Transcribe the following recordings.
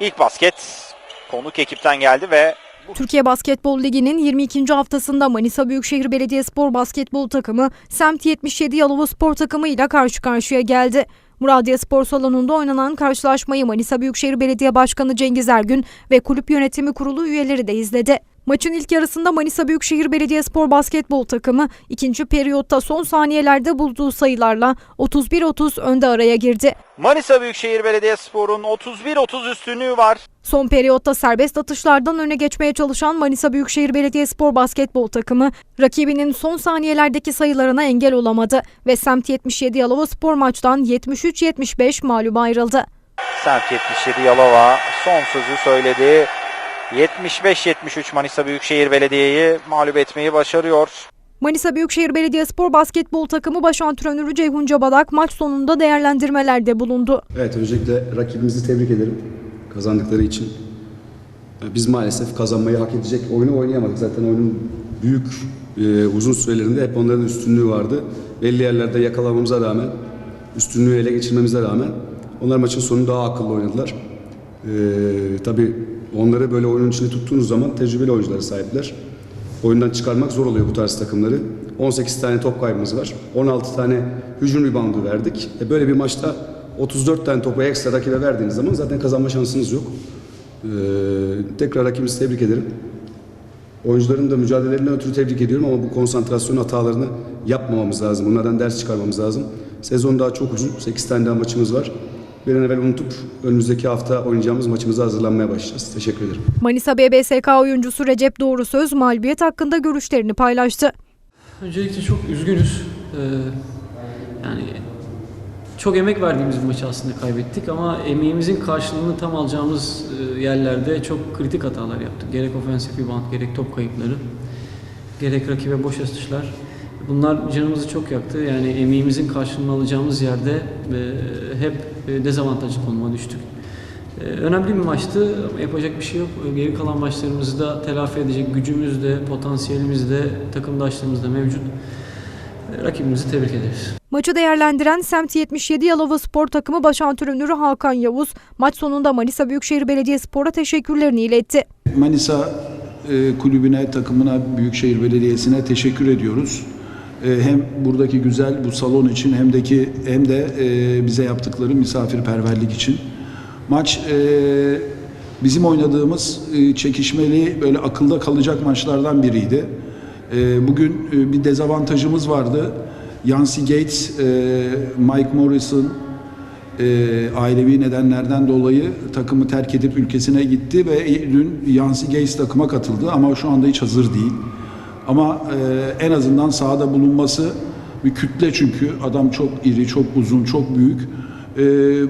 İlk basket konuk ekipten geldi ve Türkiye Basketbol Ligi'nin 22. haftasında Manisa Büyükşehir Belediyespor basketbol takımı Semt 77 Yalova Spor takımı ile karşı karşıya geldi. Muradiye Spor Salonu'nda oynanan karşılaşmayı Manisa Büyükşehir Belediye Başkanı Cengiz Ergün ve Kulüp Yönetimi Kurulu üyeleri de izledi. Maçın ilk yarısında Manisa Büyükşehir Belediyespor basketbol takımı ikinci periyotta son saniyelerde bulduğu sayılarla 31-30 önde araya girdi. Manisa Büyükşehir Belediyespor'un 31-30 üstünlüğü var. Son periyotta serbest atışlardan öne geçmeye çalışan Manisa Büyükşehir Belediyespor basketbol takımı rakibinin son saniyelerdeki sayılarına engel olamadı ve Semt 77 Yalova Spor maçtan 73-75 mağlup ayrıldı. Semt 77 Yalova son sözü söyledi. 75-73 Manisa Büyükşehir Belediye'yi mağlup etmeyi başarıyor. Manisa Büyükşehir Belediyespor basketbol takımı baş antrenörü Ceyhun Cabadak maç sonunda değerlendirmelerde bulundu. Evet öncelikle rakibimizi tebrik ederim kazandıkları için. Biz maalesef kazanmayı hak edecek oyunu oynayamadık. Zaten oyunun büyük e, uzun sürelerinde hep onların üstünlüğü vardı. Belli yerlerde yakalamamıza rağmen, üstünlüğü ele geçirmemize rağmen onlar maçın sonunda daha akıllı oynadılar. E, tabii onları böyle oyunun içinde tuttuğunuz zaman tecrübeli oyunculara sahipler. Oyundan çıkarmak zor oluyor bu tarz takımları. 18 tane top kaybımız var. 16 tane hücum ribandı verdik. E böyle bir maçta 34 tane topu ekstra rakibe verdiğiniz zaman zaten kazanma şansınız yok. Ee, tekrar rakibimizi tebrik ederim. Oyuncuların da mücadelelerinden ötürü tebrik ediyorum ama bu konsantrasyon hatalarını yapmamamız lazım. Bunlardan ders çıkarmamız lazım. Sezon daha çok uzun. 8 tane daha maçımız var. Bir an evvel unutup önümüzdeki hafta oynayacağımız maçımıza hazırlanmaya başlayacağız. Teşekkür ederim. Manisa BBSK oyuncusu Recep Doğru Söz mağlubiyet hakkında görüşlerini paylaştı. Öncelikle çok üzgünüz. Ee, yani çok emek verdiğimiz bir maçı aslında kaybettik ama emeğimizin karşılığını tam alacağımız e, yerlerde çok kritik hatalar yaptık. Gerek ofensif rebound, gerek top kayıpları, gerek rakibe boş atışlar. Bunlar canımızı çok yaktı. Yani emeğimizin karşılığını alacağımız yerde e, hep e, dezavantajlı konuma düştük. Ee, Önemli bir maçtı ama yapacak bir şey yok. Geri kalan maçlarımızı da telafi edecek gücümüz de, potansiyelimiz de, takımdaşlarımız da mevcut. Rakibimizi tebrik ederiz. Maçı değerlendiren Semt 77 Yalova Spor takımı baş antrenörü Hakan Yavuz maç sonunda Manisa Büyükşehir Belediyespor'a teşekkürlerini iletti. Manisa e, kulübüne, takımına, Büyükşehir Belediyesi'ne teşekkür ediyoruz. E, hem buradaki güzel bu salon için hem de ki hem de e, bize yaptıkları misafirperverlik için. Maç e, bizim oynadığımız çekişmeli böyle akılda kalacak maçlardan biriydi. Bugün bir dezavantajımız vardı. Yancy Gates, Mike Morrison, ailevi nedenlerden dolayı takımı terk edip ülkesine gitti ve dün Yancy Gates takıma katıldı ama şu anda hiç hazır değil. Ama e, en azından sahada bulunması bir kütle çünkü adam çok iri, çok uzun, çok büyük. E,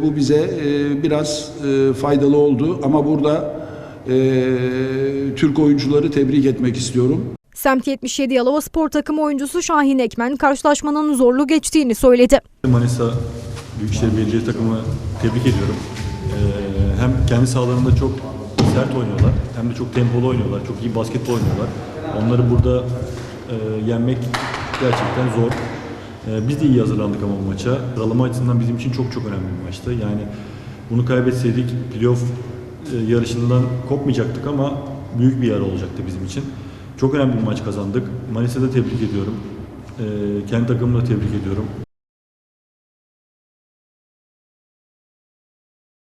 bu bize e, biraz e, faydalı oldu ama burada e, Türk oyuncuları tebrik etmek istiyorum. Semt 77 Yalova Spor takımı oyuncusu Şahin Ekmen karşılaşmanın zorlu geçtiğini söyledi. Manisa Büyükşehir Belediye takımı tebrik ediyorum. Ee, hem kendi sahalarında çok sert oynuyorlar hem de çok tempolu oynuyorlar. Çok iyi basketbol oynuyorlar. Onları burada e, yenmek gerçekten zor. Ee, biz de iyi hazırlandık ama bu maça. Sıralama açısından bizim için çok çok önemli bir maçtı. Yani bunu kaybetseydik playoff e, yarışından kopmayacaktık ama büyük bir yer olacaktı bizim için. Çok önemli bir maç kazandık. Manisa'da tebrik ediyorum. Ee, kendi takımımı da tebrik ediyorum.